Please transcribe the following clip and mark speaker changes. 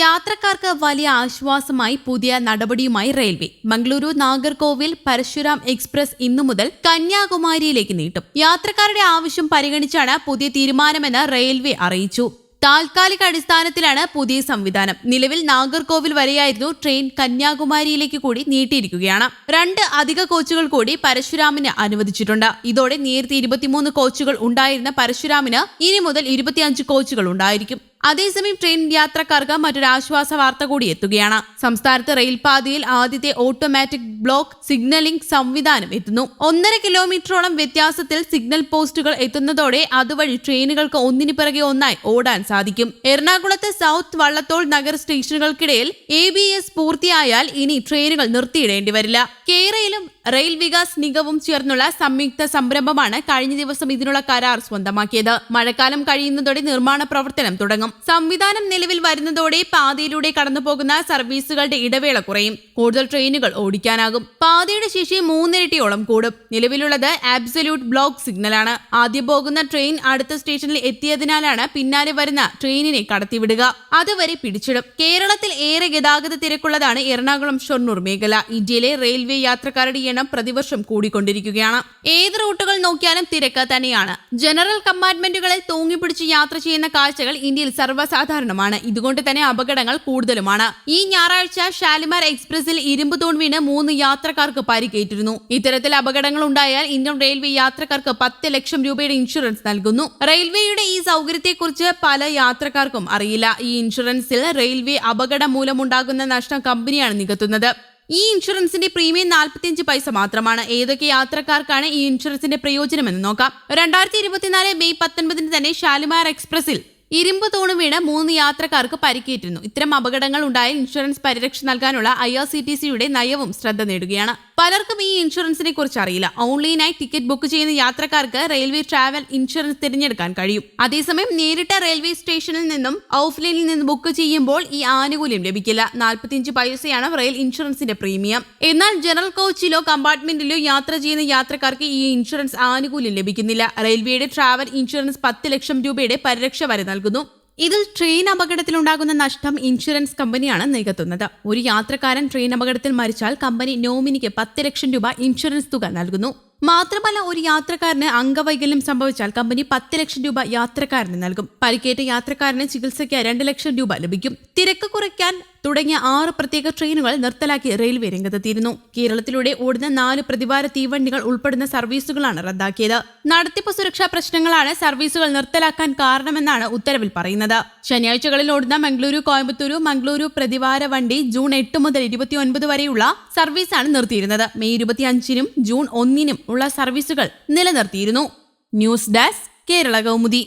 Speaker 1: യാത്രക്കാർക്ക് വലിയ ആശ്വാസമായി പുതിയ നടപടിയുമായി റെയിൽവേ. മംഗളൂരു നാഗർകോവിൽ പരശുരാം എക്സ്പ്രസ് ഇന്നു മുതൽ കന്യാകുമാരിയിലേക്ക് നീട്ടും. യാത്രക്കാരുടെ ആവശ്യം പരിഗണിച്ചാണ് പുതിയ തീരുമാനമെന്ന് റെയിൽവേ അറിയിച്ചു. താൽക്കാലിക അടിസ്ഥാനത്തിലാണ് പുതിയ സംവിധാനം. നിലവിൽ നാഗർകോവിൽ വരെയായിരുന്നു ട്രെയിൻ കന്യാകുമാരിയിലേക്ക് കൂടി നീട്ടിയിരിക്കുകയാണ്. രണ്ട് അധിക കോച്ചുകൾ കൂടി പരശുരാമിന് അനുവദിച്ചിട്ടുണ്ട്. ഇതോടെ നേരത്തെ ഇരുപത്തിമൂന്ന് കോച്ചുകൾ ഉണ്ടായിരുന്ന പരശുരാമിന് ഇനി മുതൽ ഇരുപത്തിയഞ്ച് കോച്ചുകൾ ഉണ്ടായിരിക്കും. അതേസമയം ട്രെയിൻ യാത്രക്കാർക്ക് മറ്റൊരു ആശ്വാസ വാർത്ത കൂടി എത്തുകയാണ്. സംസ്ഥാനത്ത് റെയിൽപാതയിൽ ആദ്യത്തെ ഓട്ടോമാറ്റിക് ബ്ലോക്ക് സിഗ്നലിംഗ് സംവിധാനം എത്തുന്നു. ഒന്നര കിലോമീറ്ററോളം വ്യത്യാസത്തിൽ സിഗ്നൽ പോസ്റ്റുകൾ എത്തുന്നതോടെ അതുവഴി ട്രെയിനുകൾക്ക് ഒന്നിനു പിറകെ ഒന്നായി ഓടാൻ സാധിക്കും. എറണാകുളത്ത് സൗത്ത് വള്ളത്തോൾ നഗർ സ്റ്റേഷനുകൾക്കിടയിൽ എ ബി എസ് പൂർത്തിയായാൽ ഇനി ട്രെയിനുകൾ നിർത്തിയിടേണ്ടി വരില്ല. കേരളയിലും റെയിൽ വികാസ് നിഗവും ചേർന്നുള്ള സംയുക്ത സംരംഭമാണ് കഴിഞ്ഞ ദിവസം ഇതിനുള്ള കരാർ സ്വന്തമാക്കിയത്. മഴക്കാലം കഴിയുന്നതോടെ നിർമ്മാണ പ്രവർത്തനം തുടങ്ങും. സംവിധാനം നിലവിൽ വരുന്നതോടെ പാതയിലൂടെ കടന്നുപോകുന്ന സർവീസുകളുടെ ഇടവേള കുറയും. കൂടുതൽ ട്രെയിനുകൾ ഓടിക്കാനാകും. പാതയുടെ ശേഷി മൂന്നിരട്ടിയോളം കൂടും. നിലവിലുള്ളത് ആബ്സല്യൂട്ട് ബ്ലോക്ക് സിഗ്നലാണ്. ആദ്യം പോകുന്ന ട്രെയിൻ അടുത്ത സ്റ്റേഷനിൽ എത്തിയതിനാലാണ് പിന്നാലെ വരുന്ന ട്രെയിനിനെ കടത്തിവിടുക. അതുവരെ പിടിച്ചിടും. കേരളത്തിൽ ഏറെ ഗതാഗത തിരക്കുള്ളതാണ് എറണാകുളം ഷൊർണൂർ മേഖല. ഇന്ത്യയിലെ റെയിൽവേ യാത്രക്കാരുടെ എണ്ണം പ്രതിവർഷം കൂടിക്കൊണ്ടിരിക്കുകയാണ്. ഏത് റൂട്ടുകൾ നോക്കിയാലും തിരക്ക് തന്നെയാണ്. ജനറൽ കമ്പാർട്ട്മെന്റുകളിൽ തൂങ്ങിപ്പിടിച്ച് യാത്ര ചെയ്യുന്ന കാഴ്ചകൾ ഇന്ത്യയിൽ സർവസാധാരണമാണ്. ഇതുകൊണ്ട് തന്നെ അപകടങ്ങൾ കൂടുതലുമാണ്. ഈ ഞായറാഴ്ച ഷാലിമാർ എക്സ്പ്രസിൽ ഇരുമ്പ് തൂൺ വീണ് മൂന്ന് യാത്രക്കാർക്ക് പരിക്കേറ്റിരുന്നു. ഇത്തരത്തിൽ അപകടങ്ങൾ ഉണ്ടായാൽ ഇന്ത്യൻ റെയിൽവേ യാത്രക്കാർക്ക് പത്ത് ലക്ഷം രൂപയുടെ ഇൻഷുറൻസ് നൽകുന്നു. റെയിൽവേയുടെ ഈ സൗകര്യത്തെക്കുറിച്ച് പല യാത്രക്കാർക്കും അറിയില്ല. ഈ ഇൻഷുറൻസിൽ റെയിൽവേ അപകടം മൂലമുണ്ടാകുന്ന നഷ്ടം കമ്പനിയാണ് നികത്തുന്നത്. ഈ ഇൻഷുറൻസിന്റെ പ്രീമിയം 45 പൈസ മാത്രമാണ്. ഏതൊക്കെ യാത്രക്കാർക്കാണ് ഈ ഇൻഷുറൻസിന്റെ പ്രയോജനമെന്ന് നോക്കാം. രണ്ടായിരത്തി ഇരുപത്തിനാല് മെയ് പത്തൊൻപതിന് തന്നെ ഷാലിമാർ എക്സ്പ്രസിൽ ഇരുമ്പ് തൂണ് വീണ് മൂന്ന് യാത്രക്കാർക്ക് പരിക്കേറ്റിരുന്നു. ഇത്തരം അപകടങ്ങൾ ഉണ്ടായാൽ ഇൻഷുറൻസ് പരിരക്ഷ നൽകാനുള്ള ഐ ആർ സി ടി സിയുടെ നയവും ശ്രദ്ധ നേടുകയാണ്. പലർക്കും ഈ ഇൻഷുറൻസിനെ കുറിച്ച് അറിയില്ല. ഓൺലൈനായി ടിക്കറ്റ് ബുക്ക് ചെയ്യുന്ന യാത്രക്കാർക്ക് റെയിൽവേ ട്രാവൽ ഇൻഷുറൻസ് തിരഞ്ഞെടുക്കാൻ കഴിയും. അതേസമയം നേരിട്ട് റെയിൽവേ സ്റ്റേഷനിൽ നിന്നും ഓഫ്ലൈനിൽ നിന്ന് ബുക്ക് ചെയ്യുമ്പോൾ ഈ ആനുകൂല്യം ലഭിക്കില്ല. നാൽപ്പത്തിയഞ്ച് പൈസയാണ് റെയിൽ ഇൻഷുറൻസിന്റെ പ്രീമിയം. എന്നാൽ ജനറൽ കോച്ചിലോ കമ്പാർട്ട്മെന്റിലോ യാത്ര ചെയ്യുന്ന യാത്രക്കാർക്ക് ഈ ഇൻഷുറൻസ് ആനുകൂല്യം ലഭിക്കുന്നില്ല. റെയിൽവേയുടെ ട്രാവൽ ഇൻഷുറൻസ് പത്ത് ലക്ഷം രൂപയുടെ പരിരക്ഷ വരെ നൽകുന്നു. ഇതിൽ ട്രെയിൻ അപകടത്തിലുണ്ടാകുന്ന നഷ്ടം ഇൻഷുറൻസ് കമ്പനിയാണ് നികത്തുന്നത്. ഒരു യാത്രക്കാരൻ ട്രെയിൻ അപകടത്തിൽ മരിച്ചാൽ കമ്പനി നോമിനിക്ക് പത്ത് ലക്ഷം രൂപ ഇൻഷുറൻസ് തുക നൽകുന്നു. മാത്രമല്ല ഒരു യാത്രക്കാരന് അംഗവൈകല്യം സംഭവിച്ചാൽ കമ്പനി പത്ത് ലക്ഷം രൂപ യാത്രക്കാരന് നൽകും. പരിക്കേറ്റ യാത്രക്കാരന് ചികിത്സയ്ക്ക് രണ്ട് ലക്ഷം രൂപ ലഭിക്കും. തിരക്ക് കുറയ്ക്കാൻ തുടങ്ങിയ ആറ് പ്രത്യേക ട്രെയിനുകൾ നിർത്തലാക്കി റെയിൽവേ രംഗത്തെത്തിയിരുന്നു. കേരളത്തിലൂടെ ഓടുന്ന നാല് പ്രതിവാര തീവണ്ടികൾ ഉൾപ്പെടുന്ന സർവീസുകളാണ് റദ്ദാക്കിയത്. നടത്തിപ്പ് സുരക്ഷാ പ്രശ്നങ്ങളാണ് സർവീസുകൾ നിർത്തലാക്കാൻ കാരണമെന്നാണ് ഉത്തരവിൽ പറയുന്നത്. ശനിയാഴ്ചകളിൽ ഓടുന്ന മംഗളൂരു കോയമ്പത്തൂരു മംഗളൂരു പ്രതിവാര വണ്ടി ജൂൺ എട്ട് മുതൽ ഇരുപത്തിയൊൻപത് വരെയുള്ള സർവീസാണ് നിർത്തിയിരുന്നത്. മെയ് ഇരുപത്തിയഞ്ചിനും ജൂൺ ഒന്നിനും ഉള്ള സർവീസുകൾ നിലനിർത്തിയിരുന്നു. News desk Kerala Kaumudi.